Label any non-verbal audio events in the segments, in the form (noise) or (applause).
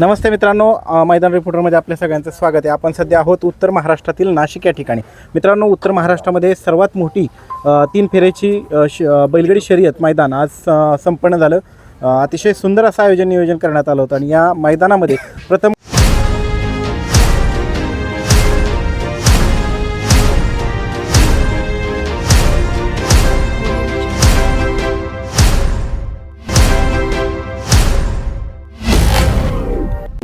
नमस्ते मित्रांनो अ, मैदान रिपोर्टरमध्ये आपल्या सगळ्यांचं स्वागत आहे. आपण सध्या आहोत उत्तर महाराष्ट्रातील नाशिक या ठिकाणी. मित्रांनो उत्तर महाराष्ट्रामध्ये सर्वात मोठी अ, तीन फेऱ्याची अ, श अ, बैलगाडी शर्यत मैदान आज अ, संपन्न झालं. अ, अतिशय सुंदर असं आयोजन नियोजन करण्यात आलं होतं आणि या मैदानामध्ये प्रथम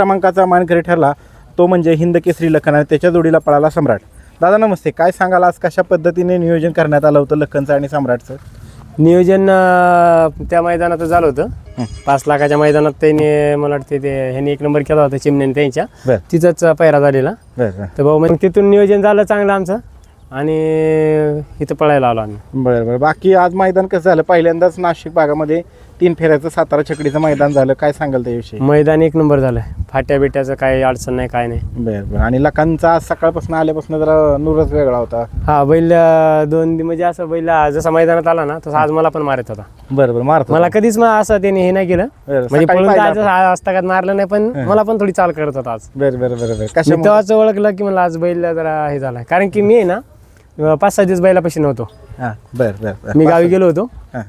क्रमांकाचा मानकरी ठरला तो म्हणजे हिंद केसरी लखन आणि त्याच्या जोडीला पळाला सम्राट. दादा नमस्ते काय सांगाल आज कशा पद्धतीने नियोजन करण्यात आलं होतं लखनचं आणि सम्राटचं? नियोजन अं, त्या मैदानात झालं होतं. पाच लाखाच्या मैदानात त्यांनी मला वाटते ते ह्यांनी एक नंबर केला होता चिमण्याने त्यांच्या. बरं. तिथंच पैरा झालेला. बरं बरं. तर भाऊ मग तिथून नियोजन झालं चांगलं आमचं. आणि इथं पळायला आलो आम्ही. बरं बरं. बाकी आज मैदान कसं झालं? पहिल्यांदाच नाशिक भागामध्ये तीन फेऱ्याचं सातारा छकडीचं मैदान झालं. काय सांगाल त्याविषयी? मैदान एक नंबर झालं. फाट्या बिट्याचं काही अडचण नाही काय नाही. बरं बरं. आणि लखांचा आज सकाळपासून आल्यापासून जरा नूरच वेगळा होता. हा बैल अं, दोन दि- म्हणजे असं बैल जसा मैदानात आला ना तसा आज मला पण मारत होता. बरं बरं. मारतो मला कधीच मग असं त्याने हे नाही केलं. बरं, म्हणजे सकाळी पळून पाहिलं काय असतागात मारलं नाही पण मला पण थोडी चाल करत होता आज. बरं बरं बरं बरं. मी कशा तेव्हाच ओळखलं की मला आज बैल जरा हे झाला. कारण की मी आहे ना पाच सहा दिवस बैलापाशी नव्हतो. हां बरं बरं बरं. मी गावी गेलो होतो. हां.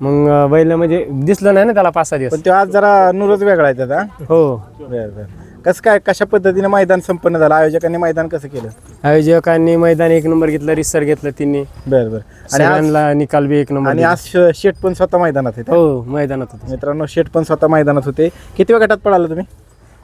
मग बैल म्हणजे दिसलं नाही ना त्याला पाच सहा दिवस. पण तो आज जरा नूरच वेगळा आहे त्याचा. हो. बरं बरं. कसं काय कशा पद्धतीने मैदान संपन्न झालं? आयोजकांनी मैदान कसं केलं? आयोजकांनी मैदान एक नंबर घेतलं रिसर घेतलं तिन्ही. बरं बरं. आणि आज सगळ्यांना निकाल बी एक नंबर आणि. आज श- शेट पण स्वतः मैदानात आहेत हो मैदानात होतो. मित्रांनो शेट पण स्वतः मैदानात होते. किती वेळ गटात पळाला तुम्ही?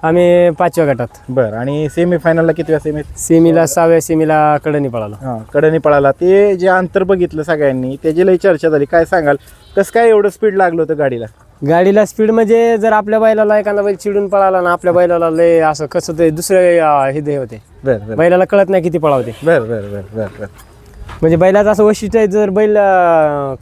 आम्ही पाचव्या गटात. बरं आणि सेमी फायनलला किती वेळा सेमी सेमीला सहाव्या सेमीला कडनी पळालो. हां कडनी पळाला. ते जे अंतर बघितलं सगळ्यांनी त्याची लई चर्चा झाली. काय सांगाल? कसं काय एवढं स्पीड लागलं होतं गाडीला? गाडीला स्पीड म्हणजे जर आपल्या बैलाला एखादा बैल चिडून पळाला ना आपल्या बैलाला लय असं कसं ते दुसरे अं, हे दे होते. बरं बरं. बैलाला कळत नाही किती पळावते. बरं बरं बरं बरं बरं. म्हणजे बैलाचं असं वैशिष्ट्य आहे जर बैल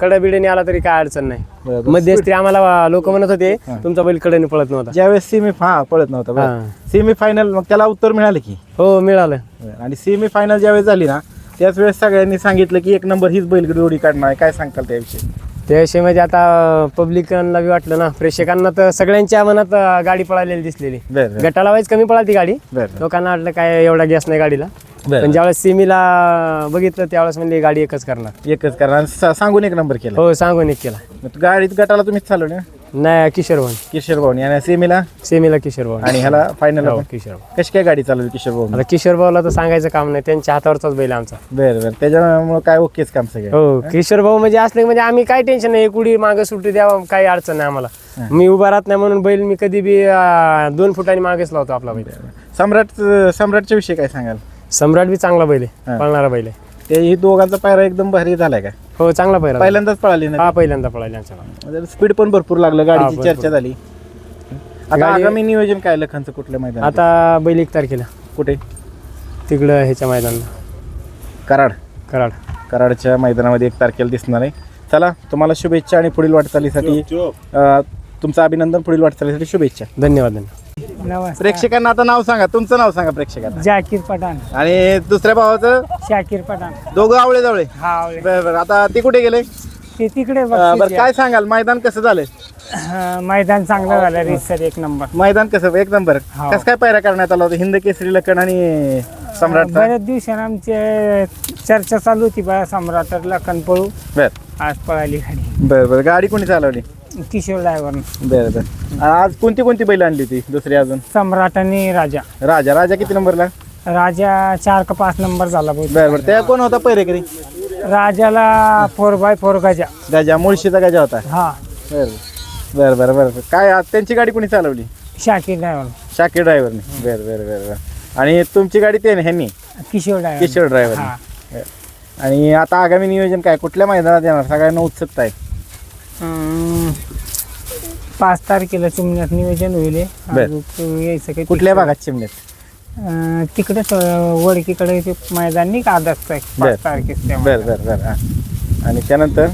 कडाबिडीने आला तरी काय अडचण नाही. मध्यस्थी आम्हाला लोक म्हणत होते तुमचा बैल कडेने पळत नव्हता. ज्यावेळेस सेमी हा पळत नव्हता. सेमी फायनल मग त्याला उत्तर मिळालं की. हो मिळालं. आणि सेमी फायनल ज्यावेळेस झाली ना त्याच वेळेस सगळ्यांनी सांगितलं की एक नंबर हीच बैल जोडी काढणार आहे. काय सांगताल त्याविषयी? त्याविषयी म्हणजे आता पब्लिकांना बी वाटलं ना प्रेक्षकांना तर सगळ्यांच्या मनात गाडी पळालेली दिसलेली. गटाला वाईज कमी पळाली गाडी. लोकांना वाटलं काय एवढा गॅस नाही गाडीला. पण ज्यावेळेस सेमीला बघितलं त्यावेळेस म्हणली गाडी एकच करणार. एकच करा आणि सा- सांगून एक नंबर केला. हो सांगून एक केला. मग गाडीत गटाला तुम्हीच चालवली ना नाही किशोर भाऊ. किशोर भाऊनी आणि सेमीला? सेमीला किशोर भाऊ. आणि ह्याला फायनल हो किशोर भाऊ. कशी काय गाडी चालवली किशोर भाऊ? आता किशोर भाऊला तर सांगायचं काम नाही. त्यांच्या हातावरचाच बैल आमचा. बरं बरं. त्याच्यामुळे काय ओकेच काम सगळं? हो किशोर भाऊ म्हणजे असले म्हणजे आम्ही काय टेन्शन नाही. कुडी मागे सुट्टी द्यावा काही अडचण नाही आम्हाला. मी उभा राहत नाही म्हणून बैल मी कधी बी अं, दोन फुटांनी मागेच लावतो आपला बैल. सम्राट सम्राटच्या विषयी काय सांगाल? सम्राट बी चांगला बैल हा. आहे पळणारा बैल आहे ते ही दोघांचा पायरा एकदम भारी झालाय काय हो चांगला आहे. पहिल्यांदाच पळाली ना? हा पहिल्यांदा आमच्या स्पीड पण भरपूर लागलं गाडीची भरपूर. चर्चा झाली. आता गाडी- आगामी नियोजन काय लखनचं कुठल्या मैदान आता बैल एक तारखेला. कुठे? तिकडं ह्याच्या मैदानाला. कराड. कराड. कराडच्या मैदानामध्ये एक तारखेला दिसणार आहे. चला तुम्हाला शुभेच्छा आणि पुढील वाटचालीसाठी अं, तुमचं अभिनंदन पुढील वाटचालीसाठी शुभेच्छा. धन्यवाद धन्यवाद. नमस्कार. प्रेक्षकांना आता नाव सांगा. तुमचं नाव सांगा प्रेक्षकांना. जाकीर पठाण. आणि दुसऱ्या भावाचं? शाकीर पठाण. दोघं आवळे जवळे हा आवळे. बरं बरं. आता ते कुठे गेले? ते तिकडे अं, बक्षीस बरं काय सांगाल? मैदान कसं झालंय? मैदान चांगलं झालं रिसर एक नंबर. मैदान कसं? एक नंबर. हो. कसं काय पायऱ्या करण्यात आला होता? हिंद केसरी लखन आणि सम्राटचा बऱ्याच दिवसानं आमची चर्चा चालू होती बा सम्राट लखन पळू. बर. आज पळाली गाडी. बर बर. गाडी कोणी चालवली? किशोर ड्रायव्हर बर बर. आज कोणती कोणती बैल आणली होती दुसरी अजून? सम्राट आणि राजा. राजा. राजा किती नंबरला? राजा चार का पाच नंबर झाला बहुतेक. बर बर. त्या कोण होता पैरेकरी राजाला four by four Gaja. Gaja मुळशीचा Gaja होता. हा. बर बर बर बर बर. काय आज त्यांची गाडी कोणी चालवली? शाकीर ड्रायव्हर शाकीर ड्रायव्हरने बर बर बर बर. आणि तुमची गाडी ते ह्यांनी? किशोर ड्रायव्हर किशोर ड्रायव्हर आणि आता आगामी नियोजन काय? कुठल्या मैदानात येणार? सगळ्यांना उत्सुकता आहे. पाच तारखेला चिमण्यात नियोजन होईल हे. बर. अजून यायचं काही कुठल्या भागात चिमण्यात? अं, तिकडेच अं, वडकीकडे ते मैदान नाही का आदर्शचं आहे, बर. पाच तारखेस त्या बर बर बर हा. आणि त्यानंतर?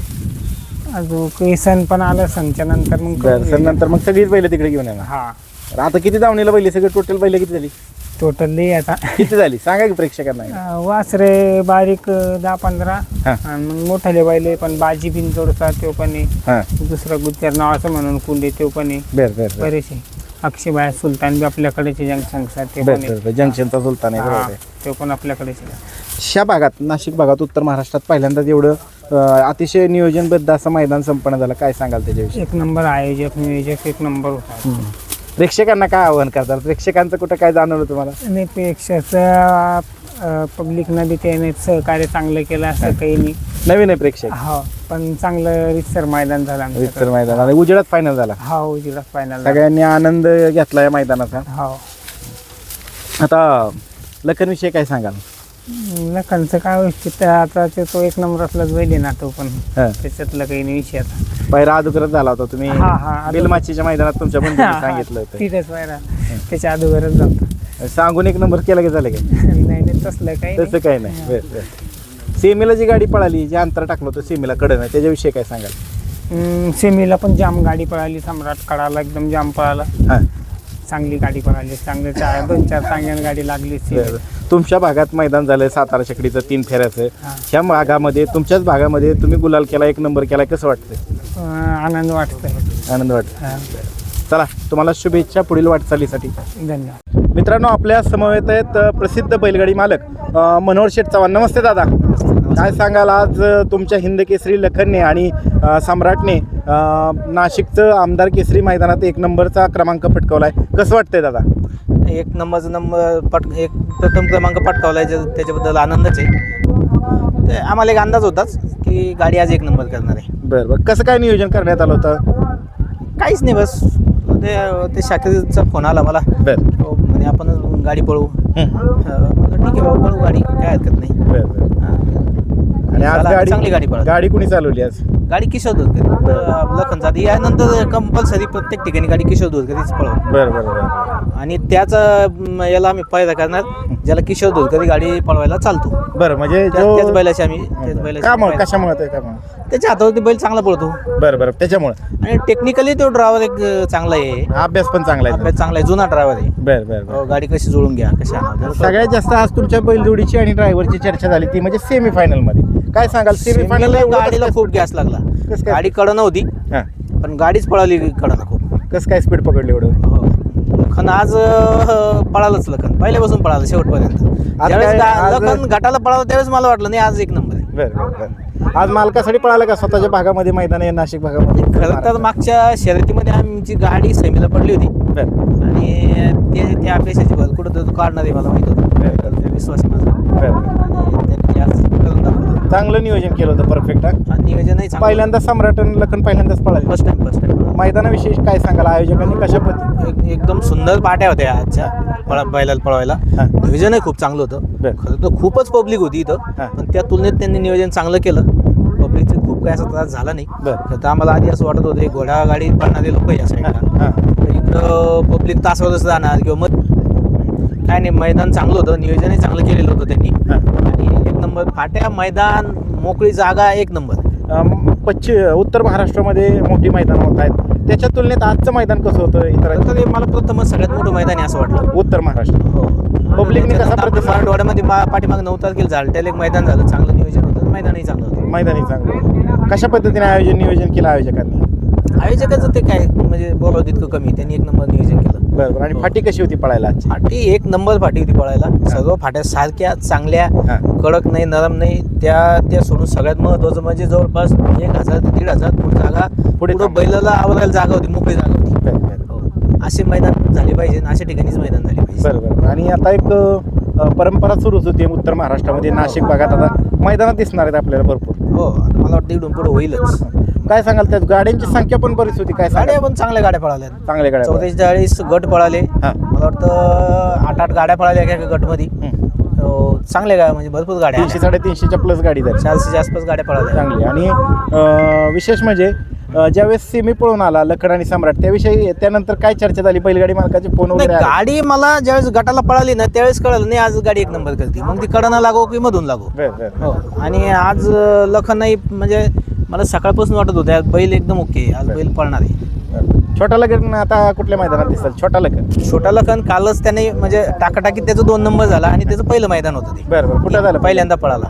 अजून काही सण पण आलं सणच्या नंतर मग बर सर नंतर मग सगळीच बैल तिकडे घेऊन येणार. हा. तर आता किती दावणीला बैल सगळे टोटल बैल किती झाली? टोटली आता. किती झाली? सांगा की प्रेक्षकांना. अं, वासरे बारीक अं, दहा पंधरा हा. आणि मग मोठाले बायले पण बाजी बिन जोडसा तो पण आहे. हा. दुसरा गुत्तर नावाचं म्हणून कुंडे तो पण आहे. बर बर बर. बरेचसे. अक्षयबाई सुलतान बी आपल्याकडेचे जंक्शनसाठी ते बर पण बर आहे. बर. जंक्शनचा सुलतान आहे बरोबर हा, आहे. ते पण आपल्याकडेच. आहे. ह्या भागात नाशिक भागात उत्तर महाराष्ट्रात पहिल्यांदाच एवढं अं, अतिशय नियोजनबद्ध असं मैदान संपन्न झालं. काय सांगाल त्याच्याविषयी? एक नंबर आयोजक नियोजक एक नंबर होता. प्रेक्षकांना काय आव्हान करतात प्रेक्षकांचं कुठं काय जाणवलं तुम्हाला? आणि पेक्षाचं पब्लिकनं बी त्याने सहकार्य चांगलं केलं असं काही नाही. नवीन आहे प्रेक्षक. हो पण चांगलं रितसर मैदान झालं. विठ्ठल मैदान आणि उजेडात फायनल झाला. हा उजिरा फायनल सगळ्यांनी आनंद घेतला या मैदानाचा. हो. आता लखनविषयी काय सांगाल? लखनचं काय वैशिष्ट्य? आता ते तो एक नंबर असलाच बैल ना तो पण. हं. त्याच्यातलं काही नाही विषय आता. पहिला अगोदरच झाला होता तुम्ही. हा, हा. बेलमाचीच्या मैदानात तुमच्या बंधूंनी सांगितलं होतं. तिथेच पायरा त्याच्या अगोदरच जातो सांगून एक नंबर केला की झालं काय? (laughs) नाही नाही तसलं काही तसं काही नाही. बरं, बरं. सेमीला जी गाडी पळाली जे अंतर टाकलं होतं सेमीला कडं त्याच्याविषयी काय सांगाल? हम्म, सेमीला पण जाम गाडी पळाली सम्राट कडाला एकदम जाम पळाला. हां. चांगली गाडी पळाली चांगले चार दोन चार चांगल्या गाडी लागली बरं. तुमच्या भागात मैदान झालं सातारा चकडीचं तीन फेऱ्याचं. हा. ह्या भागामध्ये तुमच्याच भागामध्ये तुम्ही गुलाल केला एक नंबर केला कसं वाटतं अं, आनंद वाटतोय. आनंद वाटतं हा, चला तुम्हाला शुभेच्छा पुढील वाटचालीसाठी. धन्यवाद. मित्रांनो आपल्या समवेत आहेत अ, प्रसिद्ध बैलगाडी मालक अ, मनोहर शेठ चव्हाण. नमस्ते दादा. काय सांगाल आज तुमच्या हिंद केसरी लखनने आणि सम्राटने नाशिकचं आमदार केसरी मैदानात एक नंबरचा क्रमांक पटकावलाय. कसं वाटतंय दादा? एक नंबरचा नंबर पट एक प्रथम क्रमांक पटकावला आहे त्याच्याबद्दल आनंदच आहे. ते आम्हाला एक अंदाज होताच की गाडी आज एक नंबर करणार आहे. बरं बरं. कसं काय नियोजन करण्यात आलं होतं? काहीच नाही बस. ते ते शाकिरीचा फोन आला मला. बरं. तो म्हणे आपण गाडी पळवू. ठीक आहे बाबा पळवू गाडी. काय हरकत नाही. बरं बरं. आणि आज चांगली गाडी पळाली. गाडी कुणी चालवली आज? गाडी किशोर धोरकर लखन जाती यानंतर कंपल्सरी प्रत्येक ठिकाणी गाडी किशोर धोरकरीच पळवू बरं बरं बरं. आणि त्याच अं, याला आम्ही फायदा करणार ज्याला किशोर धोरकरी गाडी पळवायला चालतो. बरं म्हणजे जो त्याच बैलाची आम्ही त्याच कामुळे फायदा- कशामुळे ते त्याच्या हातावरती बैल चांगला पळतो. बरं बरं. त्याच्यामुळं? आणि टेक्निकली तो ड्रायव्हर एक चांगला आहे. अभ्यास पण चांगला आहे. अभ्यास चांगला आहे जुना ड्रायव्हर आहे. बरं बरं बरं. अं, गाडी कशी जुळून घ्या कशी सगळ्यात जास्त आज तुमच्या बैलजोडीची आणि ड्रायव्हरची चर्चा झाली ती म्हणजे सेमी फायनलमध्ये काय सांगाल सेमी फायनल गाडीला खूप गॅस लागला. कसं काय? गाडी कडं नव्हती पण गाडीच पळाली कडं खूप. कसं काय स्पीड पकडली एवढं? हो. लखन आज पळालंच लखन. पहिल्यापासून पळालं शेवटपर्यंत. ज्यावेळेस काय- गा- आज- लखन गटाला पळालं त्यावेळेस मला वाटलं नाही आज एक नंबर बरं बरं बरं. आज मालकासाठी पळाला का स्वतःच्या भागामध्ये मैदान आहे नाशिक भागामध्ये? खरं तर मागच्या शर्यतीमध्ये आमची गाडी सेमीला पडली होती बरं. आणि ते त्या अपेक्षाची बल कुठं काढणार आहे मला माहीत होतं. विश्वास माझा. बरं आणि त्यांनी आज करून दाखवलं चांगलं नियोजन केलं होतं परफेक्ट आणि नियोजनही चांगलं पहिल्यांदा सम्राट आणि लखन पहिल्यांदाच पळाले. फर्स्ट टाइम फर्स्ट टाइम मैदानाविषयी काय सांगाल आयोजकांनी? कशा पद्धती एक एकदम सुंदर पाट्या होत्या आजच्या पळा बैलाला पळवायला. हा. नियोजनही खूप चांगलं होतं. बरं. खरं तर खूपच पब्लिक होती इथं. हा. पण त्या तुलनेत त्यांनी नियोजन चांगलं केलं. पब्लिकचं खूप काय असा त्रास झाला नाही. बरं. खरं तर आम्हाला आधी असं वाटत होतं हे घोडा गाडी पळणारे लोक या साईडला हां तर इकडं पब्लिक तासावरच राहणार किंवा मग काय नाही मैदान चांगलं होतं. नियोजनही चांगलं केलेलं होतं त्यांनी. हां. नंबर. फाट्या मैदान मोकळी जागा एक नंबर. पश्चिम उत्तर महाराष्ट्रामध्ये मोठी मैदान होत आहेत. त्याच्या तुलनेत आजचं मैदान कसं होतं इतर तर मला प्रथमच सगळ्यात मोठं मैदान आहे असं वाटलं. उत्तर महाराष्ट्र. हो. Public ने कसा प्रतिसाद- मराठवाड्यामध्ये पाठीमागे नऊ तारखेला झालट्याला एक मैदान झालं चांगलं नियोजन होतं. मैदानही चांगलं होतं. मैदानी चांगलं कशा पद्धतीने आयोजन नियोजन केलं आयोजकांनी? आयोजकाचं ते काय म्हणजे बोलावं तितकं कमी त्यांनी एक नंबर नियोजन केलं. बरं बरं आणि फाटी कशी होती पळायला आजची? फाटी एक नंबर फाटी होती पळायला. सर्व फाट्या सारख्या चांगल्या हां. कडक नाही नरम नाही. त्या त्या सोडून सगळ्यात महत्वाचं म्हणजे जवळपास एक हजार ते दीड हजार फूट जागा पुढे पुढे थांब. बैलाला आवरायला जागा होती मोकळी जागा होती. बरं बरं हो. असे मैदान झाले पाहिजे आणि अशा ठिकाणीच मैदान झाले पाहिजे. बरं बरं आणि आता एक अ, परंपरा सुरूच होती उत्तर महाराष्ट्रामध्ये. नाशिक भागात आता मैदानात दिसणार आहेत आपल्याला भरपूर. हो आता मला वाटतं इकडून पुढे होईलच. काय सांगाल त्यात? गाड्यांची संख्या पण बरीच होती काय गाड्या पण चांगल्या गाड्या पळाल्या चांगल्या गाड्या चौवेचाळीस गट पळाले. हां. मला वाटतं आठ आठ गाड्या पळाल्या एका एका गटमध्ये. हं. तो चांगल्या गाड्या म्हणजे भरपूर गाड्या. तीनशे साडेतीनशेच्या प्लस गाडी झाली चारशेच्या आसपास गाड्या पळाल्या. चांगली. आणि अ, विशेष म्हणजे अ, ज्यावेळेस सेमी पळून आला लखन आणि सम्राट त्याविषयी त्यानंतर काय चर्चा झाली? बैलगाडी मालकाचे फोन नाही वगैरे आले? गाडी मला ज्यावेळेस गटाला पळाली ना त्यावेळेस कळलं नाही आज गाडी एक नंबर करते. मग ती कडना लागो की मधून लागो. बरं बरं हो. आणि आज अं, लखन नाही म्हणजे मला सकाळपासून वाटत होतं आज बैल एकदम ओके आज बैल पळणार आहे. छोटा लग्न आता कुठल्या मैदानात दिसेल छोटा लग्न छोटा लखन कालच त्याने म्हणजे टाकाटाकीत त्याचं दोन नंबर झाला आणि त्याचं पहिलं मैदान होतं ते. बरं बरं कुठं झालं? पहिल्यांदा पळाला.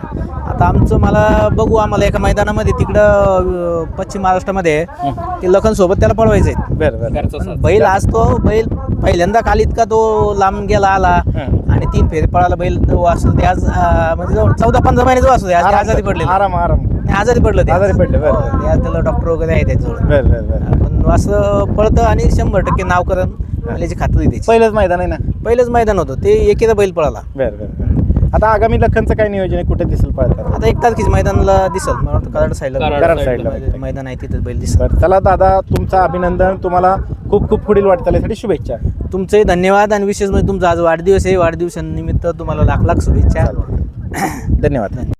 आता आमचं मला बघू आम्हाला एका मैदानामध्ये तिकडं अं, पश्चिम महाराष्ट्रामध्ये आहे. ते लखन सोबत त्याला पळवायचं आहे. बरं बरं. पण बैल आज तो बैल पहिल्यांदा काल इतका तो लांब गेला आला. हं. आणि तीन फेरी पळाला बैल वाचतो ते आज अं, म्हणजे चौदा पंधरा महिन्याचं वाचतो आज ते आजारी पडले आराम आराम. आजारी पडलं ते. आजारी पडले, बरं, बरं. ते आज त्याला डॉक्टर वगैरे आहे त्याच्याजवळ. बरं बरं बरं. पण असं पळतं आणि शंभर टक्के नावकरण त्याची खात्री त्याची. पहिलंच मैदान आहे ना? पहिलंच मैदान होतं. ते एकेदा बैल पळाला. बरं बरं बरं. आता आगामी लखनचं काय नियोजन आहे? कुठे दिसेल पळताना आता एक तारखेच मैदानला दिसल. मला वाटतं कराड साईडला कराड साईडला. मैदान आहे तिथे बैल दिसल. बरं चला दादा तुमचं अभिनंदन. तुम्हाला खूप खूप पुढील वाटचालीसाठी शुभेच्छा. तुमचे धन्यवाद आणि विशेष म्हणजे तुमचा आज वाढदिवस आहे. वाढदिवसानिमित्त तुम्हाला लाख लाख शुभेच्छा. धन्यवाद.